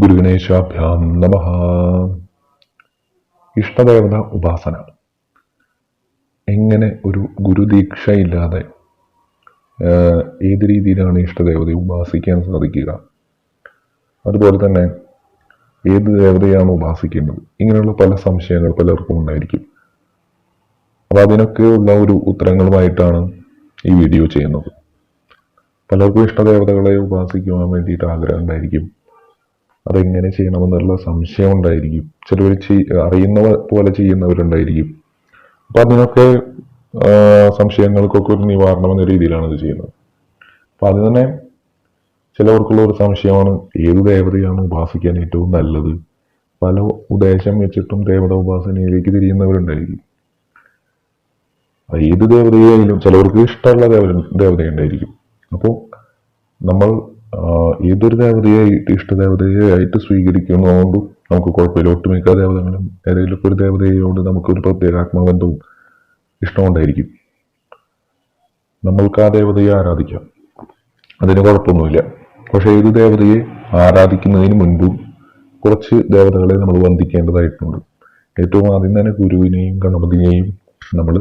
ഗുരുഗണേശാഭ്യാം നമ. ഇഷ്ടദേവത ഉപാസന. എങ്ങനെ ഒരു ഗുരുദീക്ഷയില്ലാതെ ഏത് രീതിയിലാണ് ഇഷ്ടദേവതയെ ഉപാസിക്കാൻ സാധിക്കുക? അതുപോലെ തന്നെ ഏത് ദേവതയാണ് ഉപാസിക്കേണ്ടത്? ഇങ്ങനെയുള്ള പല സംശയങ്ങൾ പലർക്കും ഉണ്ടായിരിക്കും. അപ്പൊ അതിനൊക്കെയുള്ള ഒരു ഉത്തരങ്ങളുമായിട്ടാണ് ഈ വീഡിയോ ചെയ്യുന്നത്. പലർക്കും ഇഷ്ടദേവതകളെ ഉപാസിക്കുവാൻ വേണ്ടിയിട്ട് ആഗ്രഹം ഉണ്ടായിരിക്കും. അതെങ്ങനെ ചെയ്യണമെന്നുള്ള സംശയം ഉണ്ടായിരിക്കും. ചിലവർ അറിയുന്ന പോലെ ചെയ്യുന്നവരുണ്ടായിരിക്കും. അപ്പൊ അതിനൊക്കെ സംശയങ്ങൾക്കൊക്കെ ഒരു നിവാരണം എന്ന രീതിയിലാണ് ഇത് ചെയ്യുന്നത്. അപ്പൊ അത് തന്നെ ചിലവർക്കുള്ള ഒരു സംശയമാണ് ഏത് ദേവതയാണ് ഉപാസിക്കാൻ ഏറ്റവും നല്ലത്? പല ഉദ്ദേശം വെച്ചിട്ടും ദേവത ഉപാസനയിലേക്ക് തിരിയുന്നവരുണ്ടായിരിക്കും. ഏത് ദേവതയായാലും ചിലവർക്ക് ഇഷ്ടമുള്ള ദേവ ദേവതയുണ്ടായിരിക്കും. അപ്പോൾ നമ്മൾ ഏതൊരു ദേവതയായിട്ട് ഇഷ്ടദേവതയായിട്ട് സ്വീകരിക്കുന്നതുകൊണ്ടും നമുക്ക് കുഴപ്പമില്ല. ഒട്ടുമിക്ക ദേവതകളും ഏതെങ്കിലും ഒരു ദേവതയോട് നമുക്കൊരു പ്രത്യേക ആത്മബന്ധവും ഇഷ്ടമുണ്ടായിരിക്കും. നമ്മൾക്ക് ആ ദേവതയെ ആരാധിക്കാം? അതിന് കുഴപ്പമൊന്നുമില്ല. പക്ഷെ ഏത് ദേവതയെ ആരാധിക്കുന്നതിന് മുൻപും കുറച്ച് ദേവതകളെ നമ്മൾ വന്ദിക്കേണ്ടതായിട്ടുണ്ട്. ഏറ്റവും ആദ്യം തന്നെ ഗുരുവിനെയും ഗണപതിയെയും നമ്മൾ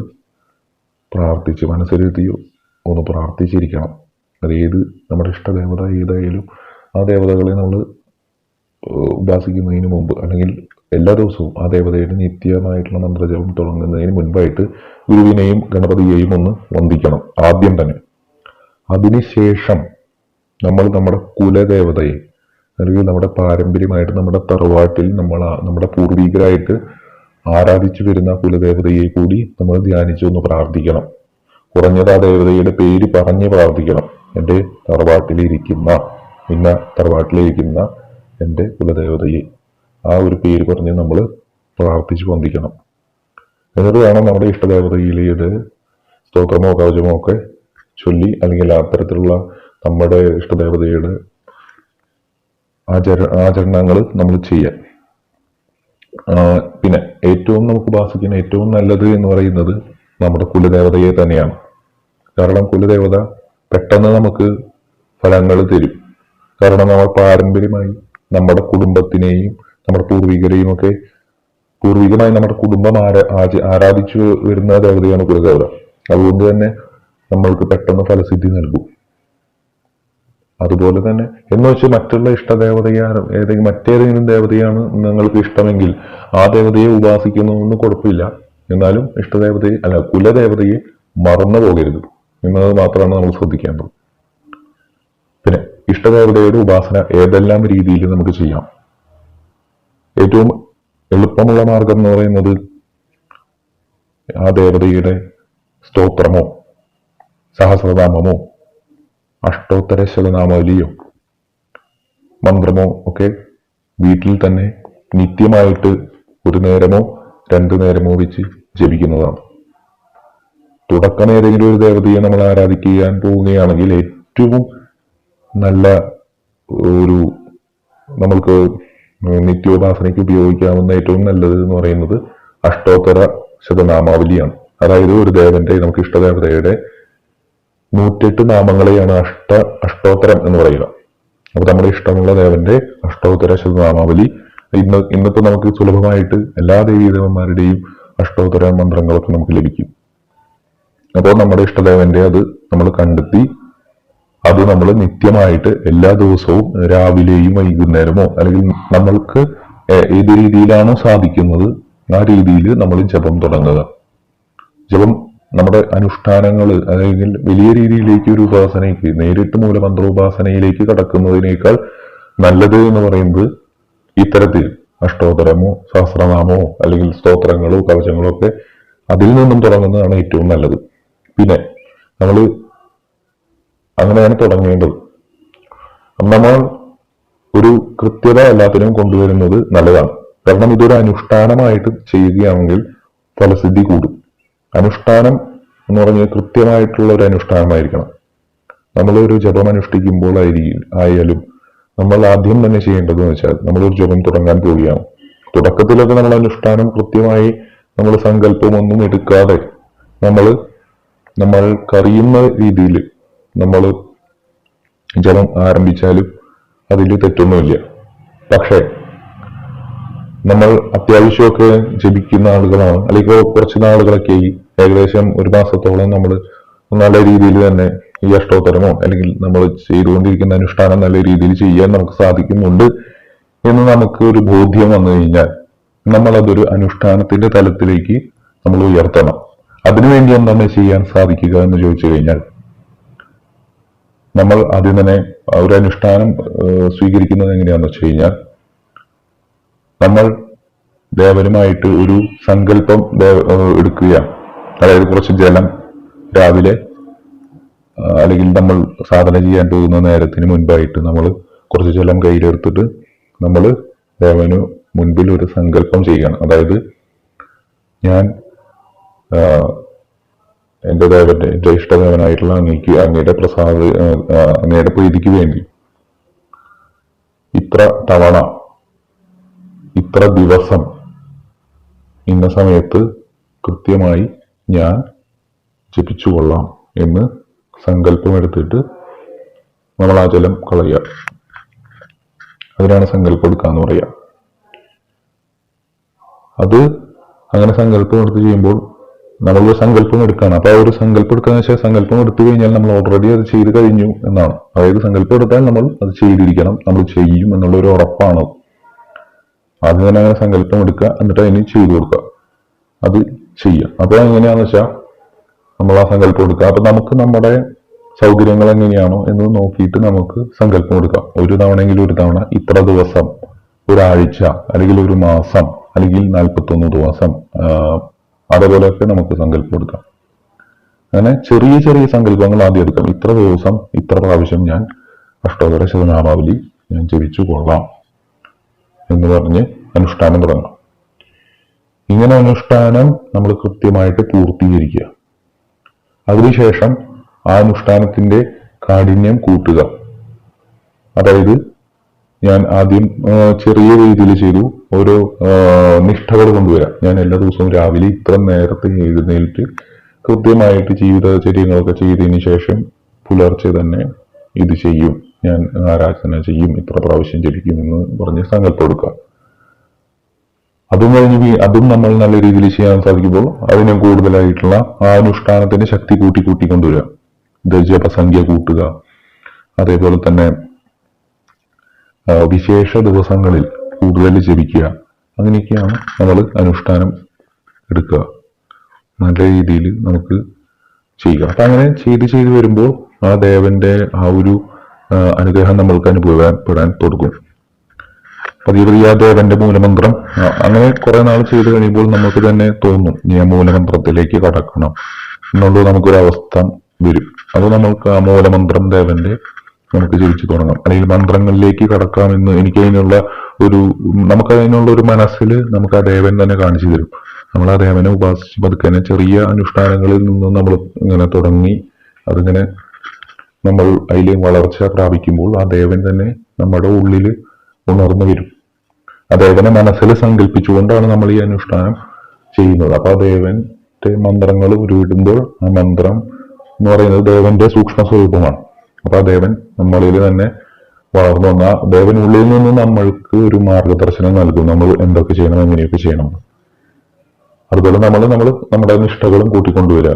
പ്രാർത്ഥിച്ച് മനസ്സിരുത്തിയോ ഒന്ന് പ്രാർത്ഥിച്ചിരിക്കണം. അത് ഏത് നമ്മുടെ ഇഷ്ടദേവത ഏതായാലും ആ ദേവതകളെ നമ്മൾ ഉപാസിക്കുന്നതിന് മുമ്പ് അല്ലെങ്കിൽ എല്ലാ ദിവസവും ആ ദേവതയുടെ നിത്യമായിട്ടുള്ള മന്ത്രജപം തുടങ്ങുന്നതിന് മുൻപായിട്ട് ഗുരുവിനെയും ഗണപതിയെയും ഒന്ന് വന്ദിക്കണം ആദ്യം തന്നെ. അതിനുശേഷം നമ്മൾ നമ്മുടെ കുലദേവതയെ അല്ലെങ്കിൽ നമ്മുടെ പാരമ്പര്യമായിട്ട് നമ്മുടെ തറവാട്ടിൽ നമ്മൾ നമ്മുടെ പൂർവികരായിട്ട് ആരാധിച്ചു വരുന്ന കുലദേവതയെ കൂടി നമ്മൾ ധ്യാനിച്ചു ഒന്ന് പ്രാർത്ഥിക്കണം. കുറഞ്ഞത് ആ ദേവതയുടെ പേര് പറഞ്ഞ് പ്രാർത്ഥിക്കണം. എന്റെ തറവാട്ടിലിരിക്കുന്ന ഇന്ന തറവാട്ടിലിരിക്കുന്ന എന്റെ കുലദേവതയെ. ആ ഒരു പേര് പറഞ്ഞ് നമ്മൾ പ്രാർത്ഥിച്ച് വന്ദിക്കണം. എന്നിട്ട് വേണം നമ്മുടെ ഇഷ്ടദേവതയിലേത് സ്തോത്രമോ കവചമോ ഒക്കെ ചൊല്ലി അല്ലെങ്കിൽ അത്തരത്തിലുള്ള നമ്മുടെ ഇഷ്ടദേവതയുടെ ആചര ആചരണങ്ങൾ നമ്മൾ ചെയ്യാൻ. പിന്നെ ഏറ്റവും നമുക്ക് ഉപാസിക്കുന്ന ഏറ്റവും നല്ലത് എന്ന് പറയുന്നത് നമ്മുടെ കുലദേവതയെ തന്നെയാണ്. കാരണം കുലദേവത പെട്ടെന്ന് നമുക്ക് ഫലങ്ങൾ തരും. കാരണം നമ്മൾ പാരമ്പര്യമായി നമ്മുടെ കുടുംബത്തിനെയും നമ്മുടെ പൂർവികരെയും ഒക്കെ പൂർവികമായി നമ്മുടെ കുടുംബം ആരാ ആരാധിച്ചു വരുന്ന ദേവതയാണ് കുലദേവത അതുകൊണ്ട് തന്നെ നമ്മൾക്ക് പെട്ടെന്ന് ഫലസിദ്ധി നൽകും. അതുപോലെ തന്നെ എന്ന് വെച്ച് മറ്റുള്ള ഇഷ്ടദേവതയാണ് ഏതെങ്കിലും മറ്റേതെങ്കിലും ദേവതയാണ് നിങ്ങൾക്ക് ഇഷ്ടമെങ്കിൽ ആ ദേവതയെ ഉപാസിക്കുന്നതൊന്നും കുഴപ്പമില്ല. എന്നാലും ഇഷ്ടദേവതയെ അല്ല കുലദേവതയെ മറന്നു പോകരുത്. എന്നത് മാത്രമാണ് നമ്മൾ ശ്രദ്ധിക്കേണ്ടത് പിന്നെ ഇഷ്ടദേവതയുടെ ഉപാസന ഏതെല്ലാം രീതിയിൽ നമുക്ക് ചെയ്യാം? ഏറ്റവും എളുപ്പമുള്ള മാർഗം എന്ന് പറയുന്നത് ആ ദേവതയുടെ സ്തോത്രമോ സഹസ്രനാമമോ അഷ്ടോത്തര ശതനാമാവലിയോ മന്ത്രമോ ഒക്കെ വീട്ടിൽ തന്നെ നിത്യമായിട്ട് ഒരു നേരമോ രണ്ടു നേരമോ വെച്ച് ജപിക്കുന്നതാണ്. തുടക്കം ഏതെങ്കിലും ഒരു ദേവതയെ നമ്മൾ ആരാധിക്കാൻ പോവുകയാണെങ്കിൽ ഏറ്റവും നല്ല ഒരു നമ്മൾക്ക് നിത്യോപാസനയ്ക്ക് ഉപയോഗിക്കാവുന്ന ഏറ്റവും നല്ലത് എന്ന് പറയുന്നത് അഷ്ടോത്തര ശതനാമാവലിയാണ്. അതായത് ഒരു ദേവന്റെ നമുക്ക് ഇഷ്ടദേവതയുടെ നൂറ്റെട്ട് നാമങ്ങളെയാണ് അഷ്ട അഷ്ടോത്തരം എന്ന് പറയുക. അപ്പൊ നമ്മുടെ ഇഷ്ടമുള്ള ദേവന്റെ അഷ്ടോത്തര ശതനാമാവലി. ഇന്ന് ഇന്നത്തെ നമുക്ക് സുലഭമായിട്ട് എല്ലാ ദേവീദേവന്മാരുടെയും അഷ്ടോത്തര മന്ത്രങ്ങളൊക്കെ നമുക്ക് ലഭിക്കും. അപ്പോൾ നമ്മുടെ ഇഷ്ടദേവന്റെ അത് നമ്മൾ കണ്ടെത്തി അത് നമ്മൾ നിത്യമായിട്ട് എല്ലാ ദിവസവും രാവിലെയും വൈകുന്നേരമോ അല്ലെങ്കിൽ നമ്മൾക്ക് ഏത് രീതിയിലാണോ സാധിക്കുന്നത് ആ രീതിയിൽ നമ്മൾ ജപം തുടങ്ങുക. ജപം നമ്മുടെ അനുഷ്ഠാനങ്ങൾ അല്ലെങ്കിൽ വലിയ രീതിയിലേക്ക് ഒരു ഉപാസനയ്ക്ക് നേരിട്ട് മൂലമന്ത്ര ഉപാസനയിലേക്ക് കടക്കുന്നതിനേക്കാൾ നല്ലത് എന്ന് പറയുന്നത് ഇത്തരത്തിൽ അഷ്ടോത്തരമോ സഹസ്രനാമോ അല്ലെങ്കിൽ സ്തോത്രങ്ങളോ കവചങ്ങളോ ഒക്കെ അതിൽ നിന്നും തുടങ്ങുന്നതാണ് ഏറ്റവും നല്ലത്. പിന്നെ നമ്മൾ അങ്ങനെയാണ് തുടങ്ങേണ്ടത്. നമ്മൾ ഒരു കൃത്യത എല്ലാത്തിനും കൊണ്ടുവരുന്നത് നല്ലതാണ്. കാരണം ഇതൊരു അനുഷ്ഠാനമായിട്ട് ചെയ്യുകയാണെങ്കിൽ ഫലസിദ്ധി കൂടും. അനുഷ്ഠാനം എന്ന് പറഞ്ഞാൽ കൃത്യമായിട്ടുള്ള ഒരു അനുഷ്ഠാനമായിരിക്കണം. നമ്മൾ ഒരു ജപം അനുഷ്ഠിക്കുമ്പോൾ ആയിരിക്കും ആയാലും നമ്മൾ ആദ്യം തന്നെ ചെയ്യേണ്ടത് എന്ന് വെച്ചാൽ നമ്മളൊരു ജപം തുടങ്ങാൻ പോവുകയാണ്. തുടക്കത്തിലൊക്കെ നമ്മൾ അനുഷ്ഠാനം കൃത്യമായി നമ്മൾ സങ്കല്പമൊന്നും എടുക്കാതെ നമ്മൾ നമ്മൾക്കറിയുന്ന രീതിയിൽ നമ്മൾ ജപം ആരംഭിച്ചാലും അതിൽ തെറ്റൊന്നുമില്ല. പക്ഷേ നമ്മൾ അത്യാവശ്യമൊക്കെ ജപിക്കുന്ന ആളുകളാണ്. അല്ലെങ്കിൽ കുറച്ച് നാളുകളൊക്കെ ഏകദേശം ഒരു മാസത്തോളം നമ്മൾ നല്ല രീതിയിൽ തന്നെ ഈ അഷ്ടോത്തരമോ അല്ലെങ്കിൽ നമ്മൾ ചെയ്തുകൊണ്ടിരിക്കുന്ന അനുഷ്ഠാനം നല്ല രീതിയിൽ ചെയ്യാൻ നമുക്ക് സാധിക്കുന്നുണ്ട് എന്ന് നമുക്ക് ഒരു ബോധ്യം വന്നു കഴിഞ്ഞാൽ നമ്മൾ അതൊരു അനുഷ്ഠാനത്തിന്റെ തലത്തിലേക്ക് നമ്മൾ ഉയർത്തണം. അതിനുവേണ്ടി എന്താണ് ചെയ്യാൻ സാധിക്കുക എന്ന് ചോദിച്ചു കഴിഞ്ഞാൽ നമ്മൾ ആദ്യം തന്നെ ഒരു അനുഷ്ഠാനം സ്വീകരിക്കുന്നത് എങ്ങനെയാണെന്ന് വെച്ച് കഴിഞ്ഞാൽ നമ്മൾ ദേവനുമായിട്ട് ഒരു സങ്കല്പം എടുക്കുക എടുക്കുകയാണ്. അതായത് കുറച്ച് ജലം രാവിലെ അല്ലെങ്കിൽ നമ്മൾ സാധന ചെയ്യാൻ പോകുന്ന നേരത്തിന് മുൻപായിട്ട് നമ്മൾ കുറച്ച് ജലം കയ്യിലെടുത്തിട്ട് നമ്മൾ ദേവന് മുൻപിൽ ഒരു സങ്കല്പം ചെയ്യണം. അതായത് ഞാൻ എന്റെ ഇഷ്ടദേവനായിട്ടുള്ള അങ്ങേക്ക് അങ്ങയുടെ പ്രസാദ അങ്ങയുടെ പ്രീതിക്ക് വേണ്ടി ഇത്ര തവണ ഇത്ര ദിവസം ഇന്ന സമയത്ത് കൃത്യമായി ഞാൻ ജപിച്ചുകൊള്ളാം എന്ന് സങ്കല്പമെടുത്തിട്ട് നമ്മൾ ആ ജലം കളയുക. അതിനാണ് സങ്കല്പം എടുക്കുക എന്ന് പറയുക. അത് അങ്ങനെ സങ്കല്പം എടുത്ത് ചെയ്യുമ്പോൾ നമ്മളൊരു സങ്കല്പം എടുക്കുകയാണ്. അപ്പൊ ആ ഒരു സങ്കല്പം എടുക്കാന്ന് വെച്ചാൽ സങ്കല്പം എടുത്തു കഴിഞ്ഞാൽ നമ്മൾ ഓൾറെഡി അത് ചെയ്ത് കഴിഞ്ഞു എന്നാണ്. അതായത് സങ്കല്പം എടുത്താൽ നമ്മൾ അത് ചെയ്തിരിക്കണം നമ്മൾ ചെയ്യും എന്നുള്ള ഒരു ഉറപ്പാണ് ആദ്യം തന്നെ അങ്ങനെ സങ്കല്പം എടുക്കുക എന്നിട്ട് അതിന് ചെയ്തു കൊടുക്കുക. അത് ചെയ്യുക. അപ്പോൾ എങ്ങനെയാണെന്ന് വെച്ചാൽ നമ്മൾ ആ സങ്കല്പം എടുക്കുക. അപ്പൊ നമുക്ക് നമ്മുടെ സൗകര്യങ്ങൾ എങ്ങനെയാണോ എന്ന് നോക്കിയിട്ട് നമുക്ക് സങ്കല്പം എടുക്കാം. ഒരു തവണയെങ്കിലും ഒരു തവണ ഇത്ര ദിവസം ഒരാഴ്ച അല്ലെങ്കിൽ ഒരു മാസം അല്ലെങ്കിൽ നാൽപ്പത്തൊന്ന് ദിവസം അതേപോലെയൊക്കെ നമുക്ക് സങ്കല്പം എടുക്കാം. അങ്ങനെ ചെറിയ ചെറിയ സങ്കല്പങ്ങൾ ആദ്യം എടുക്കാം. ഇത്ര ദിവസം ഇത്ര പ്രാവശ്യം ഞാൻ അഷ്ടോത്തര ശതനാമാവലി ഞാൻ ജപിച്ചു കൊള്ളാം എന്ന് പറഞ്ഞ് അനുഷ്ഠാനം തുടങ്ങാം. ഇങ്ങനെ അനുഷ്ഠാനം നമ്മൾ കൃത്യമായിട്ട് പൂർത്തീകരിക്കുക. അതിനുശേഷം ആ അനുഷ്ഠാനത്തിന്റെ കാഠിന്യം കൂട്ടുക. അതായത് ഞാൻ ആദ്യം ചെറിയ രീതിയിൽ ചെയ്തു. ഓരോ നിഷ്ഠകൾ കൊണ്ടുവരാം. ഞാൻ എല്ലാ ദിവസവും രാവിലെ ഇത്ര നേരത്തെ എഴുന്നേറ്റ് കൃത്യമായിട്ട് ജീവിതചര്യങ്ങളൊക്കെ ചെയ്തതിന് ശേഷം പുലർച്ചെ തന്നെ ഇത് ചെയ്യും. ഞാൻ ആരാധന ചെയ്യും ഇത്ര പ്രാവശ്യം ജപിക്കും എന്ന് പറഞ്ഞ് സങ്കല്പം എടുക്കുക. അതും കഴിഞ്ഞ് അതും നമ്മൾ നല്ല രീതിയിൽ ചെയ്യാൻ സാധിക്കുമ്പോൾ അതിനെ കൂടുതലായിട്ടുള്ള ആ അനുഷ്ഠാനത്തിന്റെ ശക്തി കൂട്ടി കൂട്ടി ഇത് കൂട്ടുക. അതേപോലെ തന്നെ വിശേഷ ദിവസങ്ങളിൽ കൂടുതൽ ജപിക്കുക. അങ്ങനെയൊക്കെയാണ് നമ്മൾ അനുഷ്ഠാനം എടുക്കുക. നല്ല രീതിയിൽ നമുക്ക് ചെയ്യുക. അപ്പം അങ്ങനെ ചെയ്ത് ചെയ്ത് വരുമ്പോൾ ആ ദേവന്റെ ആ ഒരു അനുഗ്രഹം നമ്മൾക്ക് അനുഭവപ്പെടാൻ തുടങ്ങും. പതിയെ ദേവന്റെ മൂലമന്ത്രം. അങ്ങനെ കുറെ നാൾ ചെയ്ത് കഴിയുമ്പോൾ നമുക്ക് തന്നെ തോന്നും ഞാൻ മൂലമന്ത്രത്തിലേക്ക് കടക്കണം. എന്നുള്ളത് നമുക്കൊരു അവസ്ഥ വരും. അത് നമ്മൾക്ക് ആ മൂലമന്ത്രം ദേവന്റെ നമുക്ക് ജപിച്ചു തുടങ്ങാം. അല്ലെങ്കിൽ മന്ത്രങ്ങളിലേക്ക് കടക്കാമെന്ന് എനിക്ക് അതിനുള്ള ഒരു നമുക്ക് അതിനുള്ള ഒരു മനസ്സിൽ നമുക്ക് ആ ദേവൻ തന്നെ കാണിച്ചു തരും. നമ്മൾ ആ ദേവനെ ഉപാസിച്ച് പതുക്കനെ ചെറിയ അനുഷ്ഠാനങ്ങളിൽ നിന്ന് നമ്മൾ ഇങ്ങനെ തുടങ്ങി അതിങ്ങനെ നമ്മൾ അതിൽ വളർച്ച പ്രാപിക്കുമ്പോൾ ആ ദേവൻ തന്നെ നമ്മുടെ ഉള്ളിൽ ഉണർന്നു വരും. ആ ദേവനെ മനസ്സിൽ സങ്കല്പിച്ചുകൊണ്ടാണ് നമ്മൾ ഈ അനുഷ്ഠാനം ചെയ്യുന്നത്. അപ്പൊ ആ ദേവന്റെ മന്ത്രങ്ങൾ ഉരുവിടുമ്പോൾ ആ മന്ത്രം എന്ന് പറയുന്നത് ദേവന്റെ സൂക്ഷ്മ സ്വരൂപമാണ് അപ്പൊ ആ ദേവൻ നമ്മളിൽ തന്നെ വളർന്നു വന്ന ദേവൻ ഉള്ളിൽ നിന്ന് നമ്മൾക്ക് ഒരു മാർഗദർശനം നൽകും. നമ്മൾ എന്തൊക്കെ ചെയ്യണം എങ്ങനെയൊക്കെ ചെയ്യണം. അതുപോലെ നമ്മൾ നമ്മൾ നമ്മുടെ നിഷ്ഠകളും കൂട്ടിക്കൊണ്ടുവരിക.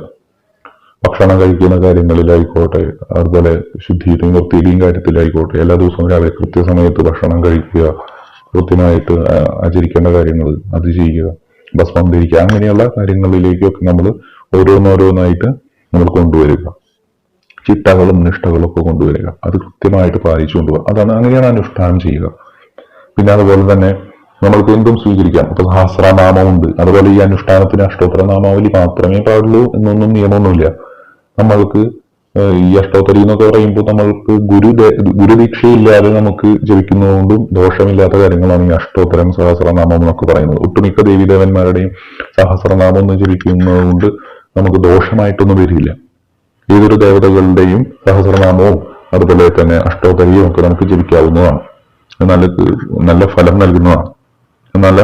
ഭക്ഷണം കഴിക്കുന്ന കാര്യങ്ങളിലായിക്കോട്ടെ അതുപോലെ ശുദ്ധിയുടെയും വൃത്തിയുടെയും കാര്യത്തിലായിക്കോട്ടെ എല്ലാ ദിവസവും രാവിലെ കൃത്യസമയത്ത് ഭക്ഷണം കഴിക്കുക കൃത്യമായിട്ട് ആചരിക്കേണ്ട കാര്യങ്ങൾ അത് ചെയ്യുക ഭസ്മം ധരിക്കുക അങ്ങനെയുള്ള കാര്യങ്ങളിലേക്കൊക്കെ നമ്മൾ ഓരോന്നോരോന്നായിട്ട് നമ്മൾ കൊണ്ടുവരിക. ചിട്ടകളും നിഷ്ഠകളും ഒക്കെ കൊണ്ടുവരിക. അത് കൃത്യമായിട്ട് പാലിച്ചു കൊണ്ടുപോകുക അതാണ് അങ്ങനെയാണ് അനുഷ്ഠാനം ചെയ്യുക. പിന്നെ അതുപോലെ തന്നെ നമ്മൾക്ക് എന്തും സ്വീകരിക്കാം. ഇപ്പൊ സഹസ്രനാമമുണ്ട് അതുപോലെ ഈ അനുഷ്ഠാനത്തിന് അഷ്ടോത്തര നാമാവലി മാത്രമേ പാടുള്ളൂ എന്നൊന്നും നിയമമൊന്നുമില്ല. നമ്മൾക്ക് ഈ അഷ്ടോത്തരി എന്നൊക്കെ പറയുമ്പോൾ നമ്മൾക്ക് ഗുരു ഗുരുദീക്ഷയില്ലാതെ നമുക്ക് ജപിക്കുന്നതുകൊണ്ടും ദോഷമില്ലാത്ത കാര്യങ്ങളാണ് ഈ അഷ്ടോത്തരം സഹസ്രനാമം എന്നൊക്കെ പറയുന്നത്. ഒട്ടുമിക്ക ദേവീദേവന്മാരുടെയും സഹസ്രനാമം എന്ന് ജപിക്കുന്നത് കൊണ്ട് നമുക്ക് ദോഷമായിട്ടൊന്നും വരില്ല. ഏതൊരു ദേവതകളുടെയും സഹസ്രനാമവും അതുപോലെ തന്നെ അഷ്ടോത്തരിയും ഒക്കെ നമുക്ക് ജപിക്കാവുന്നതാണ് നല്ല നല്ല ഫലം നൽകുന്നതാണ്. നല്ല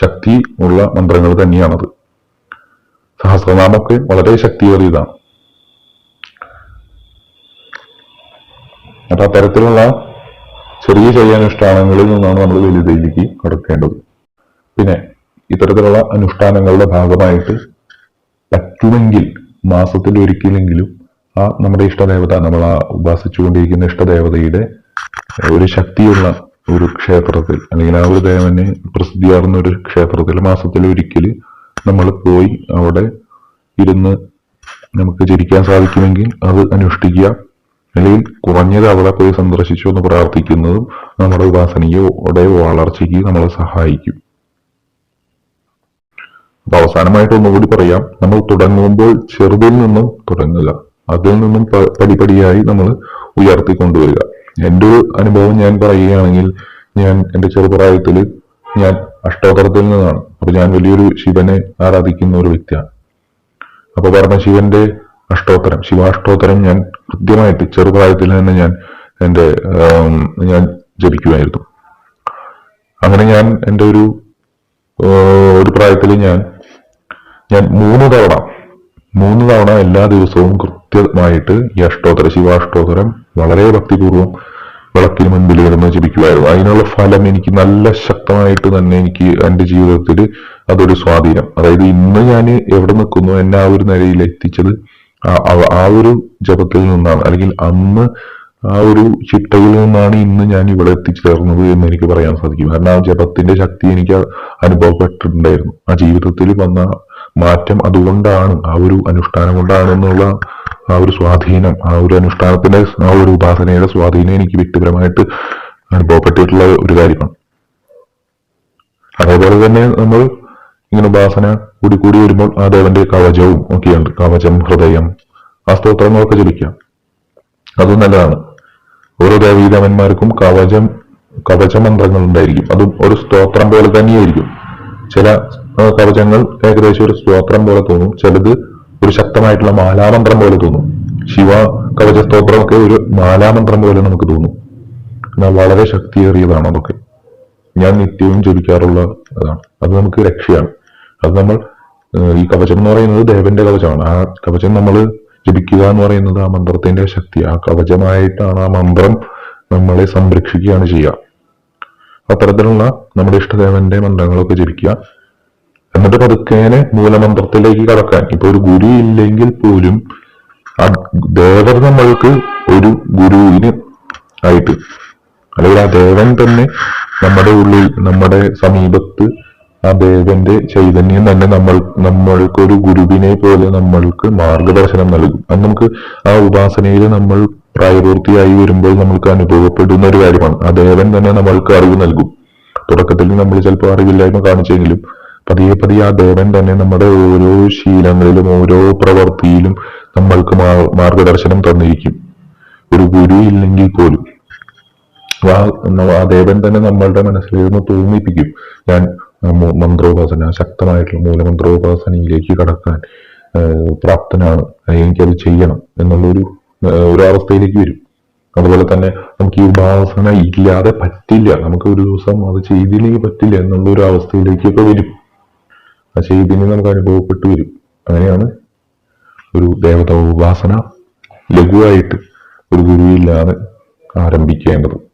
ശക്തി ഉള്ള മന്ത്രങ്ങൾ തന്നെയാണത്. സഹസ്രനാമൊക്കെ വളരെ ശക്തിയേറിയതാണ്. അപ്പൊ അത്തരത്തിലുള്ള ചെറിയ ചെറിയ അനുഷ്ഠാനങ്ങളിൽ നിന്നാണ് നമ്മൾ വലുതയിലേക്ക് കടക്കേണ്ടത്. പിന്നെ ഇത്തരത്തിലുള്ള അനുഷ്ഠാനങ്ങളുടെ ഭാഗമായിട്ട് പറ്റുമെങ്കിൽ മാസത്തിൽ ഒരിക്കലെങ്കിലും ആ നമ്മുടെ ഇഷ്ടദേവത നമ്മൾ ആ ഉപാസിച്ചുകൊണ്ടിരിക്കുന്ന ഇഷ്ടദേവതയുടെ ഒരു ശക്തിയുള്ള ഒരു ക്ഷേത്രത്തിൽ അല്ലെങ്കിൽ ആ ഒരു ദേവനെ പ്രസിദ്ധിയാർന്ന ഒരു ക്ഷേത്രത്തിൽ മാസത്തിൽ ഒരിക്കൽ നമ്മൾ പോയി അവിടെ ഇരുന്ന് നമുക്ക് ജനിക്കാൻ സാധിക്കുമെങ്കിൽ അത് അനുഷ്ഠിക്കുക. അല്ലെങ്കിൽ കുറഞ്ഞത് അവിടെ പോയി സന്ദർശിച്ചു എന്ന് പ്രാർത്ഥിക്കുന്നതും നമ്മുടെ ഉപാസനയുടെ വളർച്ചയ്ക്ക് നമ്മളെ സഹായിക്കും. അപ്പൊ അവസാനമായിട്ട് ഒന്നുകൂടി പറയാം. നമ്മൾ തുടങ്ങുമ്പോൾ ചെറുതിൽ നിന്നും തുടങ്ങുക. അതിൽ നിന്നും പടിപടിയായി നമ്മൾ ഉയർത്തിക്കൊണ്ടുവരിക. എന്റെ ഒരു അനുഭവം ഞാൻ പറയുകയാണെങ്കിൽ ഞാൻ എന്റെ ചെറുപ്രായത്തിൽ ഞാൻ അഷ്ടോത്തരത്തിൽ നിന്നാണ്. അപ്പൊ ഞാൻ വലിയൊരു ശിവനെ ആരാധിക്കുന്ന ഒരു വ്യക്തിയാണ്. അപ്പൊ പരമശിവന്റെ അഷ്ടോത്തരം ശിവാഷ്ടോത്തരം ഞാൻ കൃത്യമായിട്ട് ചെറുപ്രായത്തിൽ തന്നെ ഞാൻ എന്റെ ഞാൻ ജപിക്കുമായിരുന്നു. അങ്ങനെ ഞാൻ എന്റെ ഒരു ഒരു പ്രായത്തിൽ ഞാൻ ഞാൻ മൂന്ന് തവണ മൂന്ന് തവണ എല്ലാ ദിവസവും കൃത്യമായിട്ട് ഈ അഷ്ടോത്തര ശിവാഷ്ടോത്തരം വളരെ ഭക്തിപൂർവം വിളക്കിന് മുൻപിൽ കിടന്ന് ജപിക്കുമായിരുന്നു. അതിനുള്ള ഫലം എനിക്ക് നല്ല ശക്തമായിട്ട് തന്നെ എനിക്ക് എന്റെ ജീവിതത്തിൽ അതൊരു സ്വാധീനം. അതായത് ഇന്ന് ഞാൻ എവിടെ നിൽക്കുന്നു എന്നെ ആ ഒരു നിലയിൽ എത്തിച്ചത് ആ- ഒരു ജപത്തിൽ നിന്നാണ്. അല്ലെങ്കിൽ അന്ന് ആ ഒരു ചിട്ടയിൽ നിന്നാണ് ഇന്ന് ഞാൻ ഇവിടെ എത്തിച്ചേർന്നത് എന്ന് എനിക്ക് പറയാൻ സാധിക്കും. കാരണം ആ ജപത്തിന്റെ ശക്തി എനിക്ക് അനുഭവപ്പെട്ടിട്ടുണ്ടായിരുന്നു. ആ ജീവിതത്തിൽ വന്ന മാറ്റം അതുകൊണ്ടാണ് ആ ഒരു അനുഷ്ഠാനം കൊണ്ടാണ് എന്നുള്ള ആ ഒരു സ്വാധീനം ആ ഒരു അനുഷ്ഠാനത്തിന്റെ ആ ഒരു ഉപാസനയുടെ സ്വാധീനം എനിക്ക് വ്യക്തിപരമായിട്ട് അനുഭവപ്പെട്ടിട്ടുള്ള ഒരു കാര്യമാണ്. അതേപോലെ തന്നെ നമ്മൾ ഇങ്ങനെ ഉപാസന കൂടി കൂടി വരുമ്പോൾ ആ ദേവന്റെ കവചവും ഒക്കെയുണ്ട്. കവചം ഹൃദയം ആ സ്തോത്രങ്ങളൊക്കെ ജപിക്കാം. അതും നല്ലതാണ്. ഓരോ ദേവീദേവന്മാർക്കും കവചം കവച മന്ത്രങ്ങൾ ഉണ്ടായിരിക്കും. അതും ഒരു സ്തോത്രം പോലെ തന്നെയായിരിക്കും. ചില കവചങ്ങൾ ഏകദേശം ഒരു സ്തോത്രം പോലെ തോന്നും. ചിലത് ഒരു ശക്തമായിട്ടുള്ള മാലാമന്ത്രം പോലെ തോന്നും. ശിവ കവച സ്തോത്രമൊക്കെ ഒരു മാലാമന്ത്രം പോലെ നമുക്ക് തോന്നും. എന്നാൽ വളരെ ശക്തിയേറിയതാണ് അതൊക്കെ. ഞാൻ നിത്യവും ജപിക്കാറുള്ള അതാണ്. അത് നമുക്ക് രക്ഷയാണ്. അത് നമ്മൾ ഈ കവചം എന്ന് പറയുന്നത് ദേവന്റെ കവചമാണ്. ആ കവചം നമ്മൾ ജപിക്കുക എന്ന് പറയുന്നത് ആ മന്ത്രത്തിന്റെ ശക്തി. ആ കവചമായിട്ടാണ് ആ മന്ത്രം നമ്മളെ സംരക്ഷിക്കുകയാണ് ചെയ്യുക. അത്തരത്തിലുള്ള നമ്മുടെ ഇഷ്ടദേവന്റെ മന്ത്രങ്ങളൊക്കെ ജപിക്കുക. എന്നിട്ട് പതുക്കേനെ മൂലമന്ത്രത്തിലേക്ക് കടക്കാൻ. ഇപ്പൊ ഒരു ഗുരു ഇല്ലെങ്കിൽ പോലും ആ ദേവത നമ്മൾക്ക് ഒരു ഗുരുവിന് ആയിട്ട്. അല്ലെങ്കിൽ ആ ദേവൻ തന്നെ നമ്മുടെ ഉള്ളിൽ നമ്മുടെ സമീപത്ത് ആ ദേവന്റെ ചൈതന്യം തന്നെ നമ്മൾ നമ്മൾക്ക് ഒരു ഗുരുവിനെ പോലെ നമ്മൾക്ക് മാർഗദർശനം നൽകും. അത് നമുക്ക് ആ ഉപാസനയിൽ നമ്മൾ പ്രായപൂർത്തിയായി വരുമ്പോൾ നമ്മൾക്ക് അനുഭവപ്പെടുന്ന ഒരു കാര്യമാണ്. ആ ദേവൻ തന്നെ നമ്മൾക്ക് അറിവ് നൽകും. തുടക്കത്തിൽ നമ്മൾ ചിലപ്പോൾ അറിവില്ലായ്മ കാണിച്ചെങ്കിലും പതിയെ പതിയെ ആ ദേവൻ തന്നെ നമ്മുടെ ഓരോ ശീലങ്ങളിലും ഓരോ പ്രവൃത്തിയിലും നമ്മൾക്ക് മാർഗദർശനം തന്നിരിക്കും. ഒരു ഗുരു ഇല്ലെങ്കിൽ പോലും. ആ ദേവൻ തന്നെ നമ്മളുടെ മനസ്സിലിരുന്ന് തോന്നിപ്പിക്കും ഞാൻ മന്ത്രോപാസന ശക്തമായിട്ടുള്ള മൂലമന്ത്രോപാസനയിലേക്ക് കടക്കാൻ പ്രാപ്തനാണ്. അത് ചെയ്യണം എന്നുള്ളൊരു ഒരു അവസ്ഥയിലേക്ക് വരും. അതുപോലെ തന്നെ നമുക്ക് ഈ ഉപാസന ഇല്ലാതെ പറ്റില്ല. നമുക്ക് ഒരു ദിവസം അത് ചെയ്തില്ലെങ്കിൽ പറ്റില്ല എന്നുള്ള ഒരു അവസ്ഥയിലേക്കൊക്കെ വരും. ആ ചെയ്തിന് നമുക്ക് അനുഭവപ്പെട്ടു വരും. അങ്ങനെയാണ് ഒരു ദേവത ഉപാസന ലഘുവായിട്ട് ഒരു ഗുരുവില്ലാതെ ആരംഭിക്കേണ്ടത്.